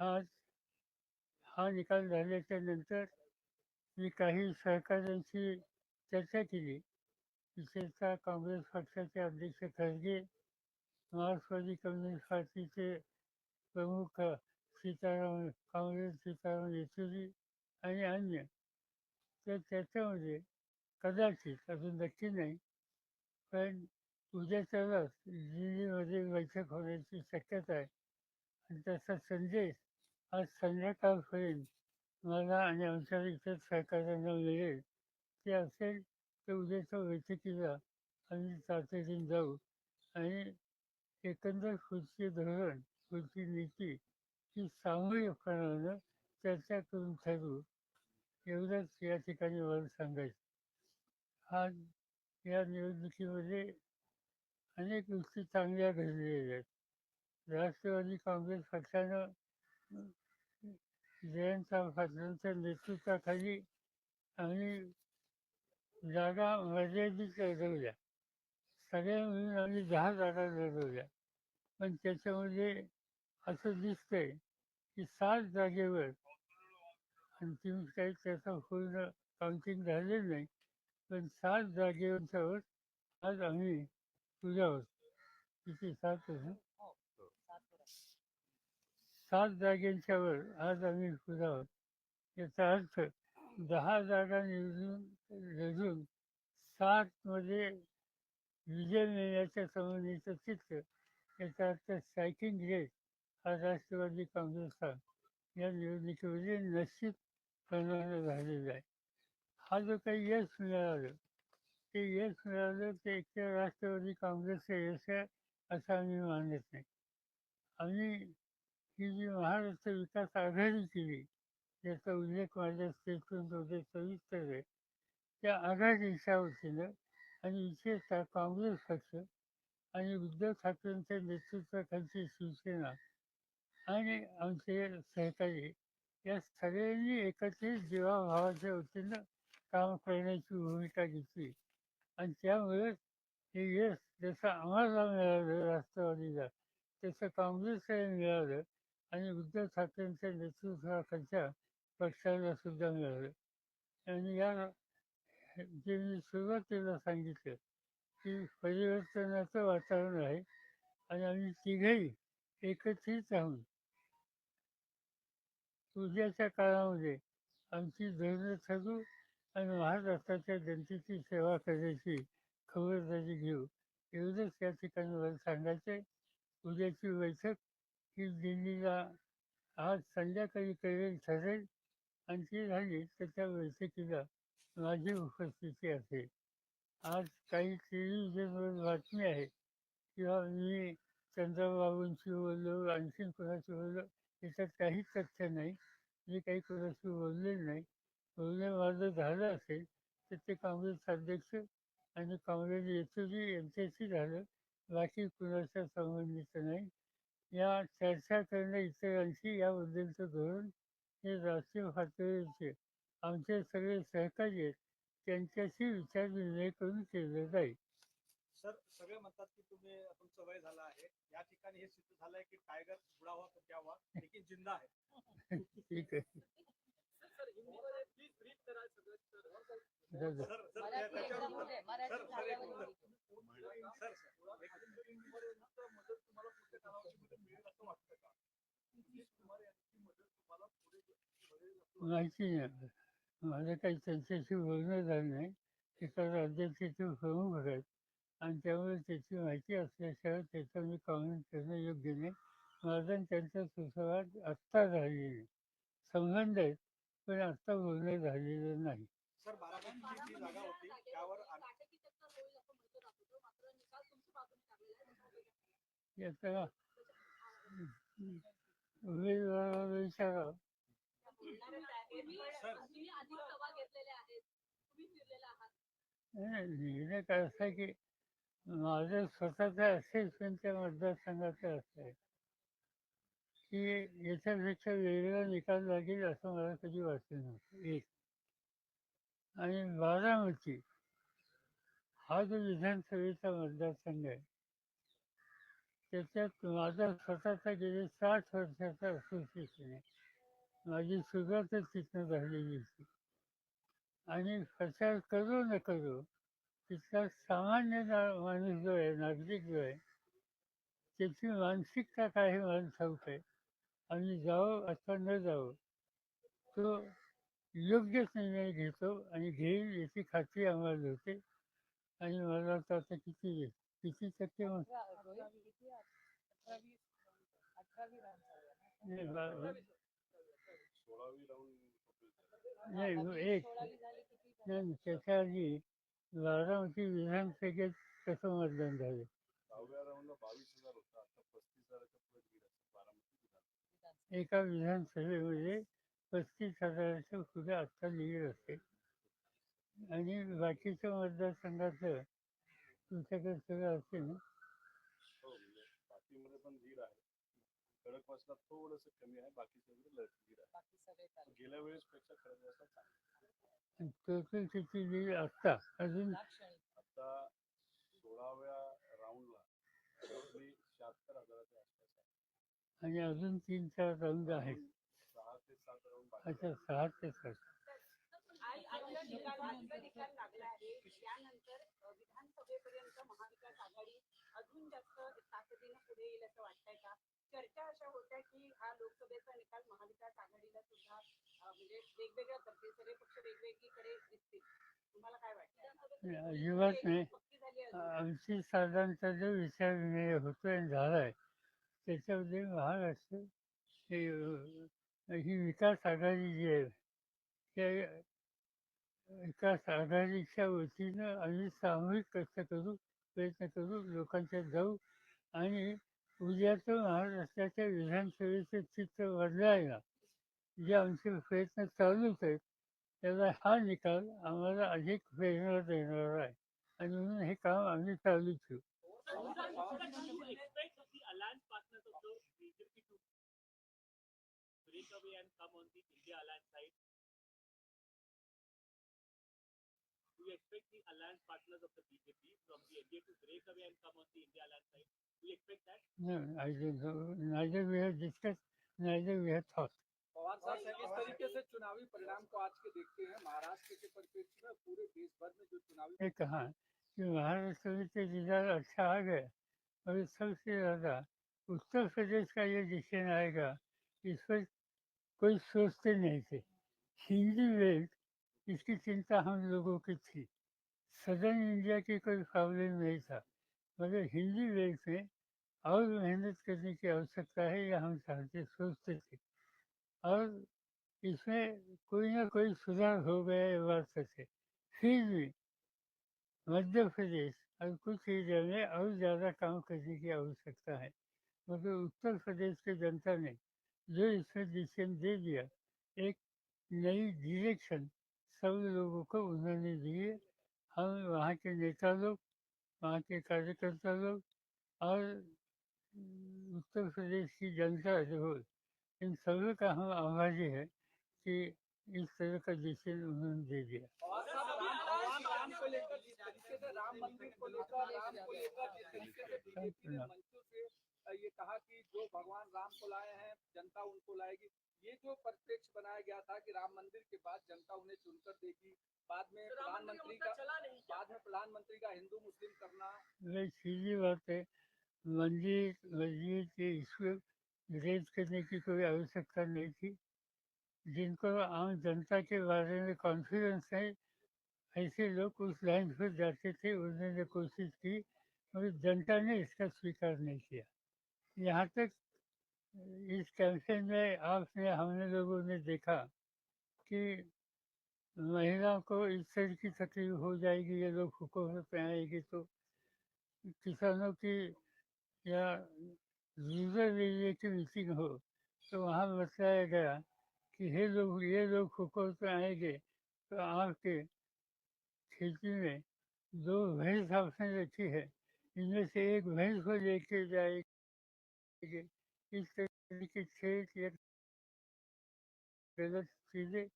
आज हा निकाल झाल्याच्यानंतर मी काही सहकाऱ्यांशी चर्चा केली. विशेषतः काँग्रेस पक्षाचे अध्यक्ष खरगे मार्क्सवादी कम्युनिस्ट पार्टीचे प्रमुख सीताराम काँग्रेस सीताराम येचुरी आणि अन्य. तर त्याच्यामध्ये कदाचित अजून नक्की नाही पण उद्याच्या वेळेस दिल्लीमध्ये बैठक होण्याची शक्यता आहे. आणि त्याचा संदेश आज संध्याकाळपर्यंत मला आणि आमच्या इतर सहकार्यांना मिळेल. ते असेल तर उद्याच्या बैठकीला आम्ही तातडीने जाऊ. आणि एकंदर पुढचे धोरण पुढची नीती ही सामूहिकपणानं चर्चा करून ठरवू. एवढंच या ठिकाणी मला सांगायचं. आज या निवडणुकीमध्ये अनेक गोष्टी चांगल्या घडलेल्या आहेत. राष्ट्रवादी काँग्रेस पक्षानं जयंत पाटलांच्या नेतृत्वाखाली आम्ही जागा मर्यादित लढवल्या. सगळ्या मिळून आम्ही दहा जागा लढवल्या. पण त्याच्यामध्ये असं दिसतंय की सात जागेवर अंतिम काही त्याचं पूर्ण काउंटिंग झालेलं नाही. पण सात जागेवरच्यावर आज आम्ही तुझ्यावर किती सात सात जागेंच्यावर आज आम्ही तुझा आहोत. याचा अर्थ दहा जागा निवडून लढून सातमध्ये विजय मिळण्याच्या संबंधीचं चित्र याचा अर्थ स्ट्रायकिंग रेट हा राष्ट्रवादी काँग्रेसचा या निवडणुकीमध्ये प्रमाण झालेला आहे. हा जो काही यश मिळालं ते यश मिळालं ते एकट्या राष्ट्रवादी काँग्रेसचं यश आहे असं आम्ही मानत नाही. आम्ही ही जी महाराष्ट्र विकास आघाडी केली याचा उल्लेख माझ्या स्टेटमेंटमध्ये सविस्तर आहे त्या आघाडीच्या वतीनं आणि विशेषतः काँग्रेस पक्ष आणि उद्धव ठाकरेंच्या नेतृत्वाखालची शिवसेना आणि आमचे सहकारी या सगळ्यांनी एकत्रित जीवाभावाच्या वतीनं काम करण्याची भूमिका घेतली. आणि त्यामुळे हे यश जसं आम्हाला मिळालं राष्ट्रवादीला तसं काँग्रेसला मिळालं. आणि उद्धव ठाकरेंच्या नेतृत्वाखालच्या पक्षाला सुद्धा मिळालं. आणि या जे मी सुरुवातीला सांगितलं की परिवर्तनाचं वातावरण आहे आणि आम्ही तिघही एकत्रित राहून उद्याच्या काळामध्ये आमची धोरणं ठरू आणि महाराष्ट्राच्या जनतेची सेवा करण्याची खबरदारी घेऊ एवढंच या ठिकाणी मला सांगायचं उद्याची बैठक ही दिल्लीला आज संध्याकाळी करेल ठरेल आणि ती झाली तर त्या बैठकीला माझी उपस्थिती असेल आज काही टेलिव्हिजनवर बातमी आहे. किंवा मी चंद्रबाबूंशी बोललो आणखीन कोणाशी बोललो याच्यात काही तथ्य नाही. मी काही कोणाशी बोलले नाही. बोलणं माझं झालं असेल तर ते काँग्रेस अध्यक्ष आणि काँग्रेस येथुरी यांच्याशी झालं. बाकी कुणाच्या संबंधित नाही. या चर्चा करणं इतरांशी याबद्दलचं धोरण हे राष्ट्रीय पातळीवरचे आमचे सगळे सहकारी आहेत त्यांच्याशी विचारविनिमय करून केलं जाईल. सर सगळे म्हणतात की तुम्ही तुमचं वय झालं आहे. या ठिकाणी हे सिद्ध झालंय की टायगर बुडावा तर द्यावा लेकिन जिंदा आहे. ठीक आहे. सर सर त्या- त्याच्यावर उत्तर- सर सर एक उत्तर सर सर मदत तुम्हाला पुढच्या कालावधीमध्ये मिळेल असं वाटतं का नितीश कुमार यांची मदत तुम्हाला पुढे मिळेल असं माहिती नाही माझं काही त्यांच्याशी बोलणं झालं नाही एका राज्याचे ते प्रमुख आहेत आणि त्यामुळे त्याची माहिती असल्याशिवाय त्याचं मी कॉमेंट करणं योग्य नाही माझा त्यांचा सुसंवाद आत्ता झालेला नाही संबंध आहेत पण आता बोलणं झालेलं नाही सर बारामतीची जी जागा होती त्यावर आम- याचा उमेदवाराला विचारा निर्णय काय असा आहे की माझं स्वतःचा असेसमेंट त्या मतदारसंघाचं असं आहे की याच्यापेक्षा वेगळा निकाल लागेल असं मला कधी वाटलं नव्हतं. एक. आणि बारामती हा जो विधानसभेचा मतदारसंघ आहे त्याच्यात माझा स्वतःचा गेले साठ वर्षाचा असोसिएशन आहे. माझी सुरुवातच तिथनं झालेली होती आणि प्रचार करू न करू तिथला सामान्य ना- माणूस जो आहे नागरिक जो आहे त्याची मानसिकता काय हे मला ठाऊक आहे आम्ही जाऊ अथवा न जाऊ तो योग्यच निर्णय घेतो आणि घेईल याची खात्री आम्हाला होते आणि मला तर आता किती किती टक्के मग नाही, एक नाही त्याच्या आधी बारामती विधानसभेत कसं मतदान झालं. एका विधानसभेमध्ये पस्तीस हजाराच्या पुढे आत्ता लीड असते आणि बाकीच्या मतदारसंघाचं तुमच्याकडे सगळं असते ना हो म्हणजे बाकीमध्ये पण लीड आहे खडकवासला थोडस कमी आहे बाकी सगळे लीड आहे. गेल्या वेळेस पेक्षा चांगलं टोटल किती लीड आत्ता अजून आता सोळाव्या राऊंडला शहात्तर हजाराच्या आसपास आहे. आणि अजून तीन चार राऊंड आहेत. सहा ते सात राऊंड अच्छा सहा ते सात. विधानसभेपर्यंत महाविकास आघाडी अजून जास्त ताकदीनं पुढे येईल असं वाटतंय का? चर्चा अशा होत्या की हा लोकसभेचा निकाल महाविकास आघाडीला सुद्धा म्हणजे वेगवेगळ्या करतील सगळे पक्ष वेगवेगळीकडे दिसतील. तुम्हाला काय वाटतं? अजिबात नाही आमची साधारणतः जो विचार होतोय आणि झालाय त्याच्यामध्ये महाराष्ट्र हे ही विकास आघाडी जी आहे त्या विकास आघाडीच्या वतीनं आम्ही सामूहिक कष्ट करू प्रयत्न करू लोकांच्यात जाऊ आणि उद्याचं महाराष्ट्राच्या विधानसभेचं चित्र बदलायला जे आमचे प्रयत्न चालूच आहेत त्याला हा निकाल आम्हाला अधिक प्रेरणा देणार आहे आणि म्हणून हे काम आम्ही चालू ठेवू and come on the India alliance side? You expect the alliance partners of the BJP from the NDA to break away and come on the India alliance side? Do you expect that? No, I don't know. Neither we have discussed, neither we have thought. Pawar साहब किस तरीके से चुनावी परिणाम को आज के देखते हैं महाराष्ट्र के परिप्रेक्ष्य में पूरे देश भर में जो चुनावी कहा कि महाराष्ट्र तो रिजल्ट अच्छा आ गया और सबसे ज़्यादा उत्तर प्रदेश का ये डिसीजन आएगा इस पर कोई सोचते नहीं थे हिंदी वेव इसकी चिंता हम लोगों की थी। सदर्न इंडिया की कोई प्रॉब्लम नहीं था, मगर हिंदी वेव में और मेहनत करने की आवश्यकता है, यह हम चाहते सोचते थे। और इसमें कोई ना कोई सुधार हो गया ये बात है फिर भी मध्य प्रदेश और कुछ एरिया में और ज़्यादा काम करने की आवश्यकता है, मगर उत्तर प्रदेश की जनता ने जो इसमें डिसीज़न दे दिया, एक नई डायरेक्शन सब लोगों को उन्होंने दिए। हम वहाँ के नेता लोग वहाँ के कार्यकर्ता लोग और उत्तर प्रदेश की जनता जो इन सभी का हम आभारी है कि इस तरह का डिसीज़न उन्होंने दे दिया। ये कहा कि जो भगवान राम को लाए हैं जनता उनको लाएगी। ये जो परिप्रेक्ष्य बनाया गया था कि राम मंदिर के बाद जनता उन्हें चुनकर देगी बाद में प्रधानमंत्री का बाद में प्रधानमंत्री का हिंदू मुस्लिम करना। वही सीधी बात है मंदिर मस्जिद के इसको रेज करने की कोई आवश्यकता नहीं थी। जिनको आम जनता के बारे में कॉन्फिडेंस है ऐसे लोग उस लाइन पर जाते थे उन्होंने कोशिश की मगर जनता ने इसका स्वीकार नहीं किया। यहाँ तक इस कैंपेन में आपने, हमने लोगों ने देखा कि महिलाओं को इस तरह की तकलीफ़ हो जाएगी, ये लोग हुकूमत पे आएगी तो। किसानों की या रूरल एरिया की मीटिंग हो तो वहाँ बताया गया कि ये लोग ये लोग हुकूमत पे आएँगे तो आपके खेती में दो भैंस आपने रखी है, इनमें से एक भैंस को लेके जाएगी। इस गलत चीज़ें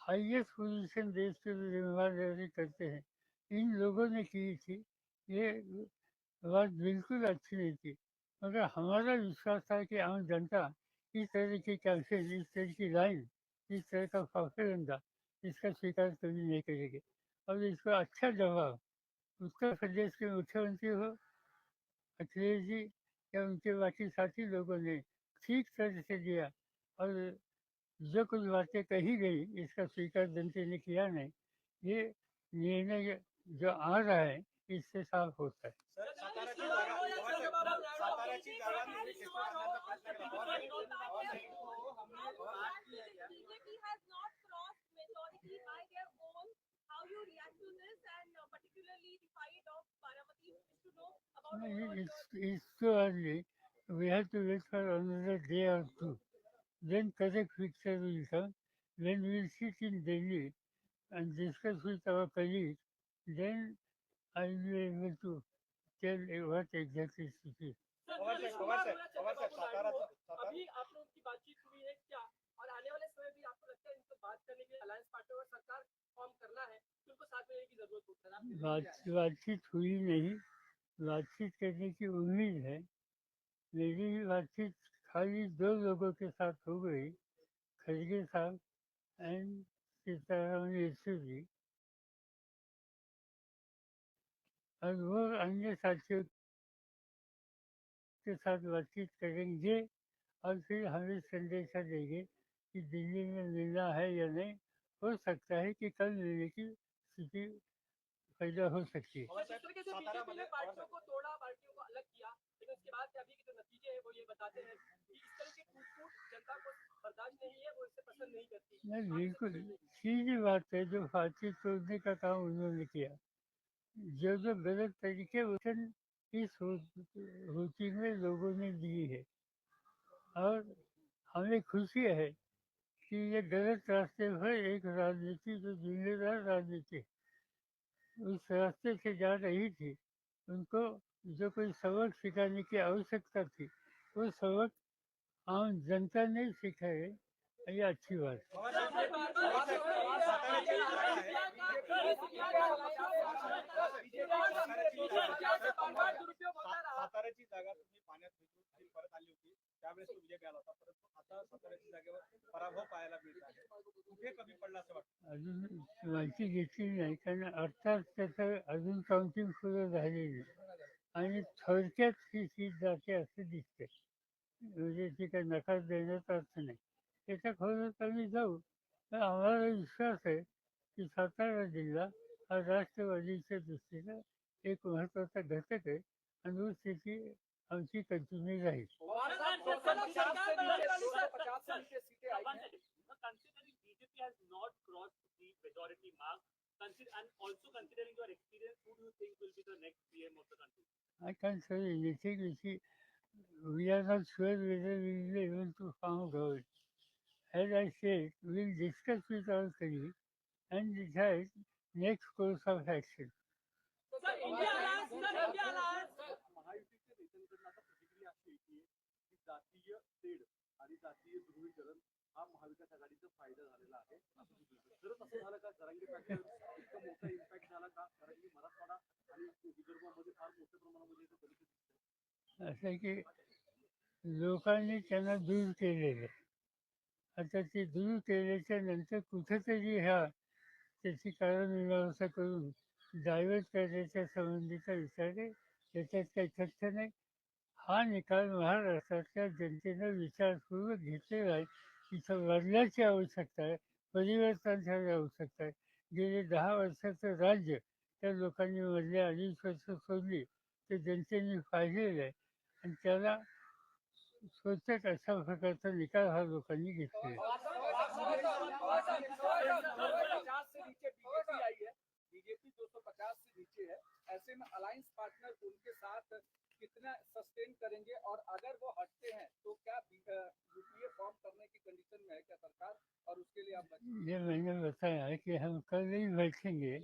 पोजीशन देश के करते हैं। इन लोगों ने की थी। ये बात बिल्कुल अच्छी नहीं थी। मगर हमारा विश्वास था कि आम जनता इस तरह की कैंपेन, इस तरह की लाइन, इस तरह का प्रोपेगेंडा इसका स्वीकार कभी नहीं करेंगे। और इसका अच्छा जवाब उत्तर प्रदेश के मुख्यमंत्री हो, अखिलेश जी या उनके बाकी साथी लोगों ने ठीक तरह से दिया और जो कुछ बातें कही गई इसका स्वीकार जनता ने किया नहीं ये निर्णय जो आ रहा है इससे साफ होता है you react to this and uh, particularly the fight of Baramati is to know about No, overall it- It's, it's too early. We have to wait for another day or two. Then correct picture will come. When we'll sit in Delhi and discuss with our colleagues, then I will be able to tell you what exactly it is. Pawar साहेब, पवार साहेब, पवार साहेब, सातारा सातारा अभी आपको लगता इनको बात करने के लिए alliance party और सरकार form करना है तो बातचीत हुई नहीं बातचीत करने की उम्मीद है मेरी बातचीत खाली दो लोगों के साथ हो गई, खड़गे साहब एंड सीतारामन येचुरी और वो अन्य साथियों के साथ बातचीत करेंगे और फिर हमें संदेशा देंगे। कि दिल्ली में मिलना है या नहीं हो सकता है कि कल मिलने की स्थिति पैदा हो सकती है। पवार जिस साहेब, तरीके से बीजेपी सातारामध्ये ने पवार पार्टियों को तोड़ा पार्टियों को अलग किया लेकिन उसके बाद अभी के जो नतीजे हैं वो ये बताते हैं कि इस तरह की टूट फूट जनता को बर्दाश्त नहीं है वो इसे पसंद नहीं करती। नहीं बिल्कुल सीधी बात है जो फांसी तोड़ने का काम उन्होंने किया। जो जो गलत तरीके वचन इस होती में लोगों ने दी है। और हमें खुशी है कि ये गलत रास्ते पर एक राजनीति जो जिम्मेदार राजनीति उस रास्ते से जा रही थी, उनको जो कोई सबक सिखाने की आवश्यकता थी, वो सबक आम जनता ने सिखाए, ये अच्छी बात साताराची जागा तुम्ही पाण्यात परत तो आता पराभव पाहायला मिळत आहे. कुठे कमी पडला असं वाटतं? अजून माहिती घेतली नाही कारण अर्थात त्याचं अजून काउंटिंग सुरू झालेली आणि थोडक्यात ही सीट जाते असं दिसते म्हणजे ती काही नकार देण्याचा अर्थ नाही. त्याच्या खोलात आम्ही जाऊ. तर आम्हाला विश्वास आहे की सातारा जिल्हा हा राष्ट्रवादीच्या दृष्टीनं एक महत्त्वाचा घटक आहे. आणि ती स्थिती आमची कंटिन्यू राहील सीटें आई हैं considering BJP has not crossed the majority mark, consider and also considering your experience, who do you think will be the next PM of the country? I can't say anything. You see, we are not sure whether we will be able to form government. As I said, we'll discuss with our colleagues and decide next course of action. महायुतीचे तेढ आणि जातीय ध्रुवीकरण हा महाविकास आघाडीचा फायदा झालेला आहे. असं खरंच असं झालं का जरांगे पॅटर्न इतका मोठा इम्पॅक्ट झाला का? कारण की मराठवाडा आणि विदर्भामध्ये फार मोठ्या प्रमाणामध्ये दलित असं की लोकांनी त्यांना दूर केलेले आता ते दूर केल्याच्यानंतर कुठेतरी ह्या त्याची कारणमीमांसा करून डायव्हर्ट करण्याच्या संबंधीचा विचार आहे. त्याच्यात काही तथ्य नाही. हा निकाल महाराष्ट्रातल्या जनतेनं विचारपूर्वक घेतलेला आहे. तिथं बदलाची आवश्यकता आहे परिवर्तन झाली आवश्यकता आहे. गेले दहा वर्षाचं राज्य त्या लोकांनी मधल्या अडीच वर्ष सोडली. ते जनतेने पाहिलेलं आहे. आणि त्याला स्वच्छक अशा प्रकारचा निकाल हा लोकांनी घेतला आहे. बीजेपी दो सौ पचास से नीचे है. ऐसे में अलायंस पार्टनर उनके साथ कितना सस्टेन करेंगे और अगर वो हटते हैं तो क्या यूपीए फॉर्म करने की कंडीशन में है क्या सरकार? और उसके लिए आप ये मैंने बताया कि हम कल नहीं बैठेंगे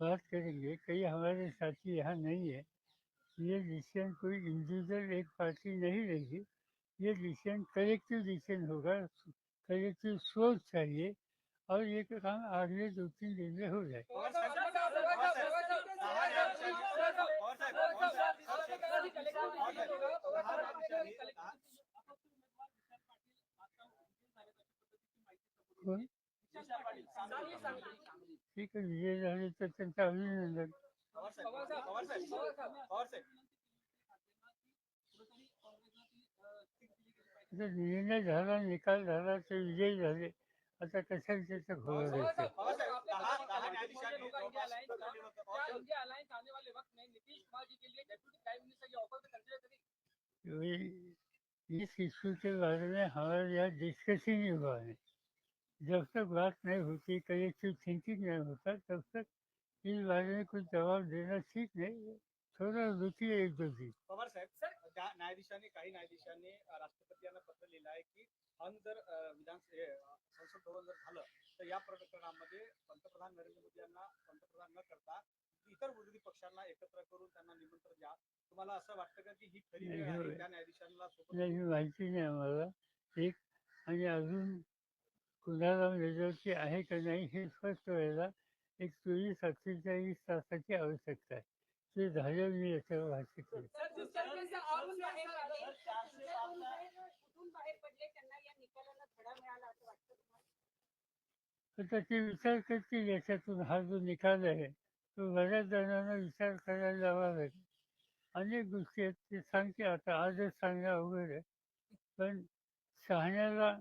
बात करेंगे। कई हमारे साथी यहाँ नहीं है। ये डिसीज़न कोई इंडिविजुअल एक पार्टी नहीं रहेगी। ये डिसीज़न कलेक्टिव डिसीज़न होगा। कलेक्टिव सोच चाहिए और ये काम आगे दो तीन दिन में हो जाएगा। ठीक आहे विजय झाले तर त्यांचं अभिनंदन. पवार निर्णय झाला निकाल झाला ते विजयी झाले. आता कशाला त्याचं घोळ द्यायचं वही इस इशू के बारे में हमारे यहाँ डिस्कस ही नहीं हुआ है। जब तक बात नहीं होती कलेक्टिव थिंकिंग नहीं होता, तब तक इस बारे में कुछ जवाब देना ठीक नहीं थोड़ा रुकी एक दो दिन। पवार साहेब, सर न्यायाधीशांनी काही न्यायाधीशांनी राष्ट्रपती यांना पत्र लिहिलं आहे की हन जर विधान संसद भवन जर झालं तर या प्रकरणामध्ये पंतप्रधान नरेंद्र मोदी यांना पंतप्रधान न करता इतर विरोधी पक्षांना एकत्र करून त्यांना निमंत्रण द्या. तुम्हाला असं वाटतं का की ही खरी वेळ आहे त्या न्यायाधीशांना सोबत? नाही माहिती नाही आम्हाला. एक आणि अजून कुणाला मेजॉरिटी आहे का नाही हे स्पष्ट व्हायला एक चोवीस अठ्ठेचाळीस तासाची आवश्यकता आहे. ते झाल्यावर मी याच्यावर भाष्य सर, जिस तरीके से कुठून बाहेर आले, कुठून बाहेर- कुठून बाहेर पडले त्यांना या निकालानं धडा मिळाला असं वाटतं तुम्हाला तर त्याची विचार करतील याच्यातून हा जो निकाल आहे तो बऱ्याच जणांना विचार करायला लावा लागेल अनेक गोष्टी आहेत ते सांगते आता आजच सांगणं अवघड आहे पण शहाण्याला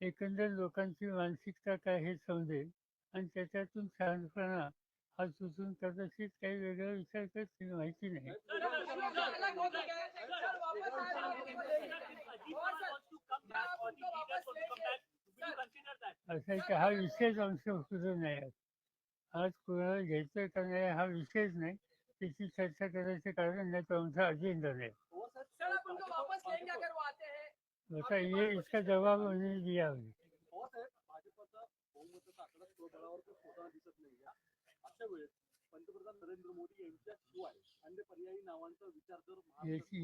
एकंदर लोकांची मानसिकता काय हे समजेल आणि त्याच्यातून शहाणपणा हा सुचून कदाचित काही वेगळा विचार करतील माहिती नाही असं की हा विशेष आमच्या सुरू नाही आज आज कुणाला घ्यायचं का नाही हा विशेष नाही. त्याची चर्चा करायचं कारण नाही तो आमचा अजेंडा नाही. बता ये इसका जवाब उन्होंने दिया होगी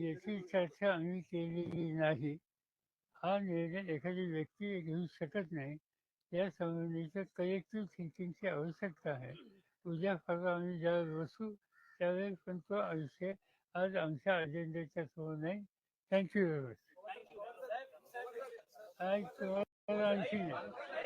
याची चर्चा आम्ही केलेली नाही. हा निर्णय एखादी व्यक्ती घेऊ शकत नाही. या संबंधीचं कलेक्टिव्ह थिंकिंगची आवश्यकता आहे. उद्या परवा आम्ही ज्यावेळेस बसू त्यावेळेस पण तो विषय आज आमच्या अजेंड्याच्या समोर नाही. थँक्यू व्हेरी मच आज तुम्हाला आणखी नाही